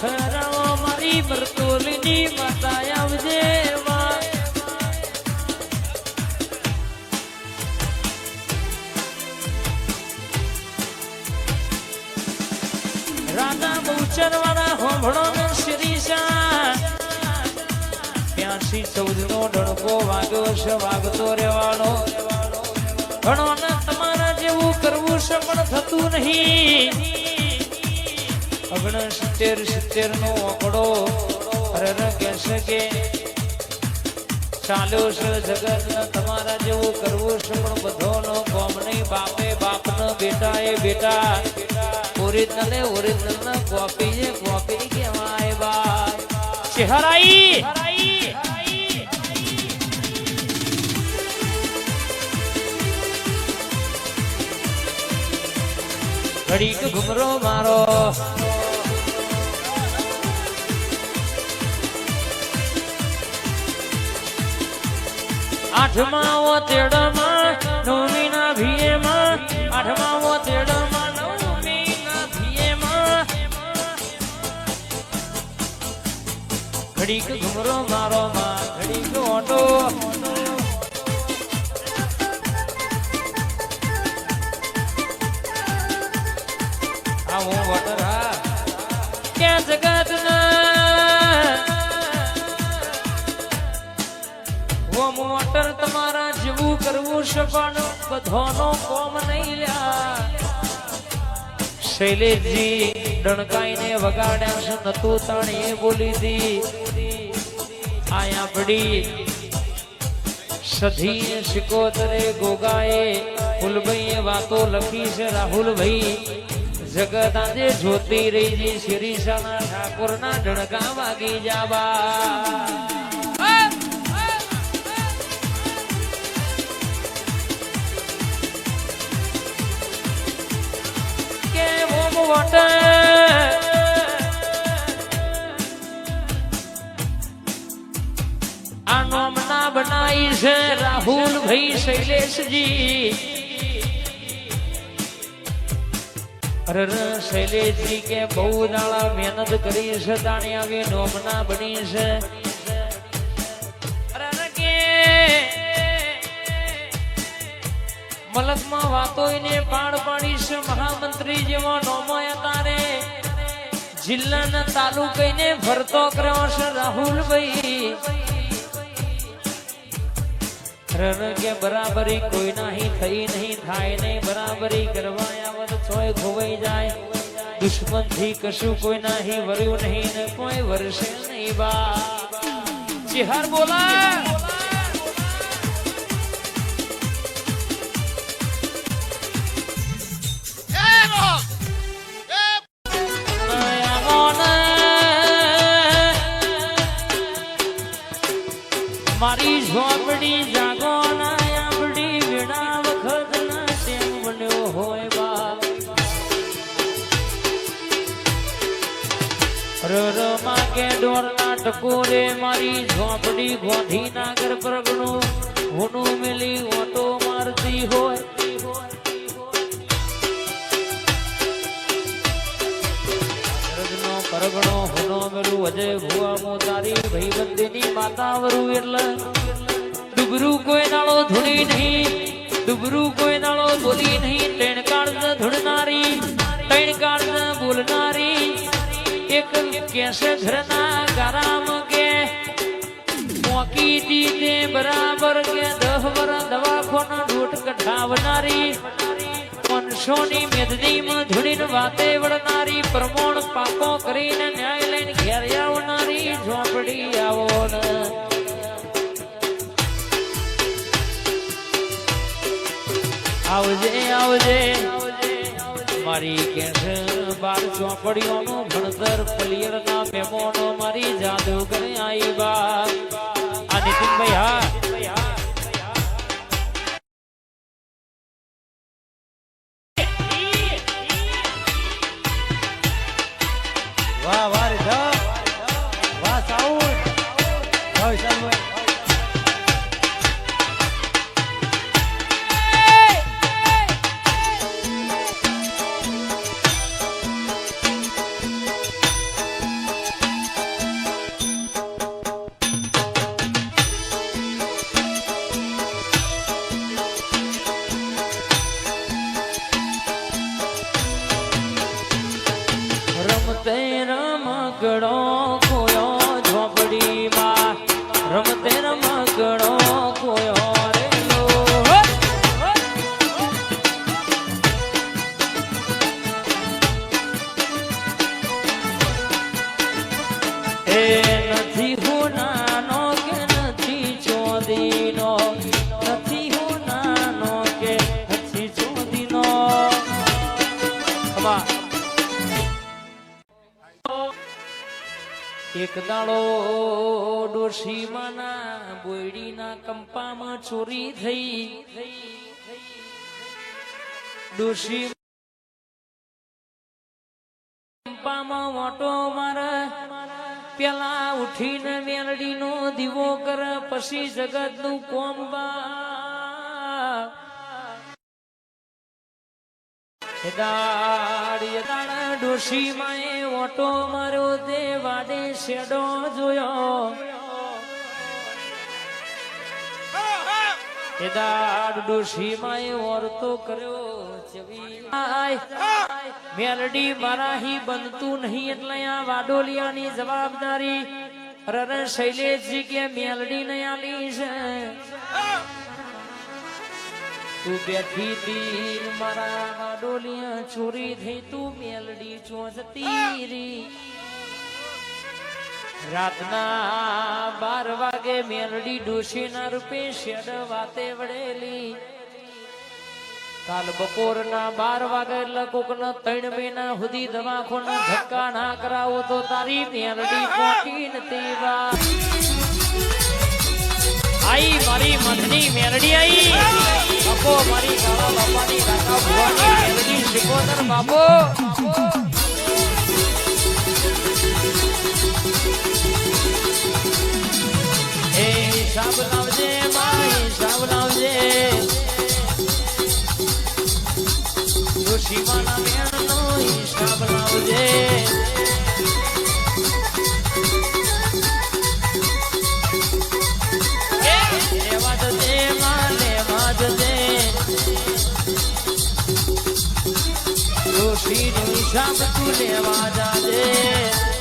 ચહેરાઓ મારી બરતોલીની માતા આવજે રાધા બહુચર વાળા હોંભળો ને શિરીષા ત્યાંથી ચૌદ નો ડણકો વાગ્યો છે, વાગતો રેવાડો ઘણો તમારા જેવું કરવું છે, પણ થતું નહીં. અગણ સિત્તેર નો આંકડો હરણ કહેશે કે ચાલ્યો છે જગત તમારા જેવું કરવું છે, પણ બધોનો કોમ નહીં, બાપે બાપ ને બેટા. એ બેટા ઓરિજિનલ ઓરિજિનલ ને કોપી એ કોપી કહેવાય બા ચહેરાઈ! ઘડીક ઘુમરો મારો. આઠમા ઓ તેડમાં નવમીના ભીએમાં આઠમા ઓ તેડમાં નવમીના ભીએમાં ઘડીક ઘુમરો મારો માં, ઘડીક ઓટો. આ હું વોટર હા. ક્યાં જગતના પણ બધોનો કોમ નહીં લ્યા. શૈલેષજી ડણકાઈને વગાડ્યા છે, નતું તાણી બોલી દી. આયા પડી સધી શિકોતરે ગોગાએ ફૂલભાઈએ વાતો લખી છે, રાહુલભાઈ, જગત આજે જોતી રહી જી શિરીષાના ઠાકોરના ડણકા વાગી જાવા આ નોમના બનાવી છે રાહુલ ભાઈ શૈલેષજી. અરે શૈલેષજી કે બહુ દાડા મહેનત કરી છે, તાણી આવી નોમના બની છે. મલકમાં વાતો પાડ પાડી છે, મહામંત્રી જેવો નોમાયા તારે. જિલ્લાના તાલુકાને ફરતો કર્યો છે રાહુલભાઈ રણ કે બરાબરી કોઈ નાહી, થઈ નહીં, થાય નહીં, બરાબરી કરવા ખોવાઈ જાય. દુશ્મનથી કશું કોઈ નાહી વર્યું નહીં ને કોઈ વર્ષે નહીં બા. ચિહાર બોલા. મારી ઝોપડી જા વીણા વખત ના તેમ બન્યો હોય બાપ. રર કે ડોર ના ટકોરે મારી ઝોપડી ગોધી નાગર પ્રગણું હુનું મેલી ઓટો મારતી હોય. પરગણો હુનો મેલું અજય ભુવા તારી ભાઈબંધીની માતા વરુ એટલે. ડુબરું કોઈ નાળો ધૂણી નહીં. ડુબરું કોઈ નાળો બોલી નહીં, ત્રણ કાળ ધૂળનારી, ત્રણ કાળ બોલનારી. એક કેસે ઘરના ગારામ કે, મોકી દીધે બરાબર કે દહ વર દવાખોનો ઢોટ કઢાવનારી. મનસોની મેદનીમાં ધૂળીને વાતે વળનારી, પ્રમોણ પાકો કરીને ન્યાય લઈને ઘેર આવનારી. ઝોપડી આવો આવજે આવજે. મારી કેસે બાર ચોપડીઓનું ભણતર પલિયરના મેમોનો મારી જાદુગર આઈ બા આ નીતિનભાઈ હા એક દાડો ડોશીમાના બોયડીના કંપામાં ચોરી થઈ. ડોશી કંપામાં મોટો મારા, પેલા ઉઠીને મેલડીનો દીવો કર, પછી જગતનું કોમ બા ડોશી માએ ઓટો મારો દેવાડી શેડો જોયો. ઓરતો કર્યો મેલડી મારાહી બનતું નહીં એટલે આ વાડોલિયાની જવાબદારી રર શૈલેષજી કે મેલડી નહીં આલી છે. તું બેઠી તીર, મારા વાડોલિયા છોરી થઈ તું મેલડી ચોસતી રી. રાતના બાર વાગે મેલડી ડોશીના રૂપે શેડ વાતે વડેલી કાલ બપોરના બાર વાગે એટલે કોકના ત્રણ મહિના સુધી દવાખોના ધક્કા ના કરાવો તો તારી મેલડી પહોંચી નથી વા આઈ, મારી મનની મેલડી આઈ. મારી ગાવા બાપાની એ હિસાબ લાવજે માં હિસાબ લાવજે. શામ તું લેવા જાજે.